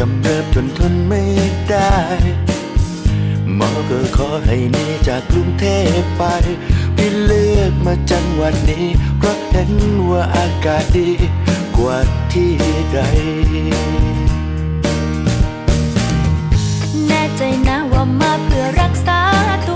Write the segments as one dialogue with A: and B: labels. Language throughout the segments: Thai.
A: กำเริบจนทนไม่ได้หมอก็ขอให้หนีจากกรุงเทพไปพี่เลือกมาจังหวัดนี้ เพราะเห็นว่าอากาศดีกว่าที่ใด
B: แน่ใจนะว่ามาเพื่อรักษาตัว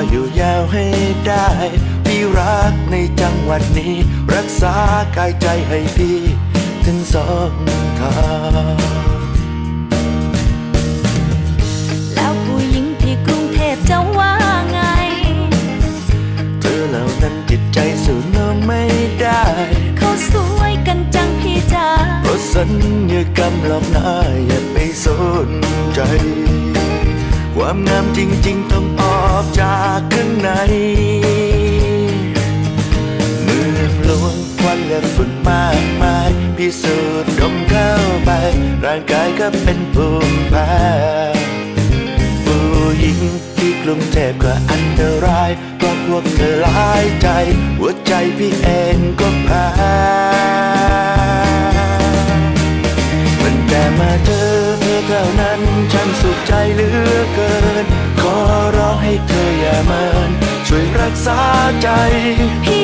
A: อยอยู่ยาวให้ได้ พี่รักในจังหวัดนี้ รักษากายใจให้พี่ ถึงสองทาง
B: แล้วผู้หญิงที่กรุงเทพจะว่าไง
A: เธอเหล่านั้นจิตใจสู้น้องไม่ได้
B: เขาสวยกันจังพี่จ๋าเพร
A: าะสัญญากรรมหลอกหน้าอย่าไปสนใจ ความงามจริง ๆ ต้องออกจากข้างในเมืองหลวงควันและฝุ่นมากมายพิสูจน์ดมเข้าไป ร่างกายก็เป็นภูมิแพ้ผู้หญิงที่กรุงเทพก็อันตรายเพราะพวกเธอหลายใจ หัวใจพี่เองก็แพ้มันแต่มาเจอเธอเท่านั้น สุขใจเหลือเกิน ขอร้องให้เธออย่าเมินช่วยรักษาใจ
B: พี่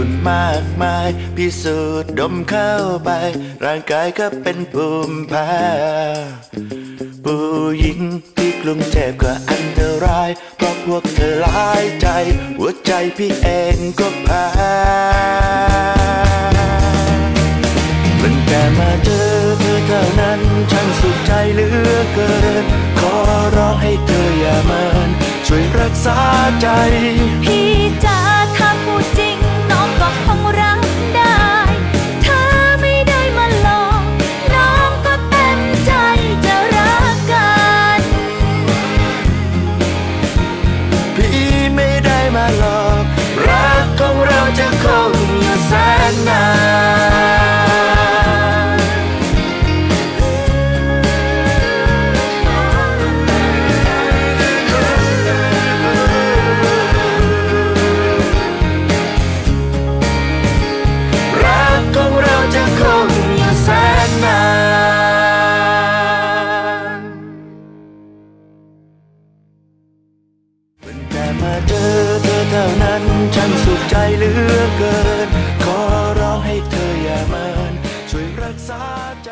A: ฝุ่นมากมาย พิสูจน์ดมเข้าไป ร่างกายก็เป็นภูมิแพ้ผู้หญิงที่กรุงเทพก็อันตราย เพราะพวกเธอหลายใจ หัวใจพี่เองก็แพ้มันแต่มาเจอเธอเท่านั้นฉันสุขใจเหลือเกิน ขอร้องให้เธออย่าเมินช่วยรักษาใจ
B: พ
A: มาเจอเธอเท่านั้นฉันสุขใจเหลือเกิน ขอร้องให้เธออย่าเมินช่วยรักษาใจ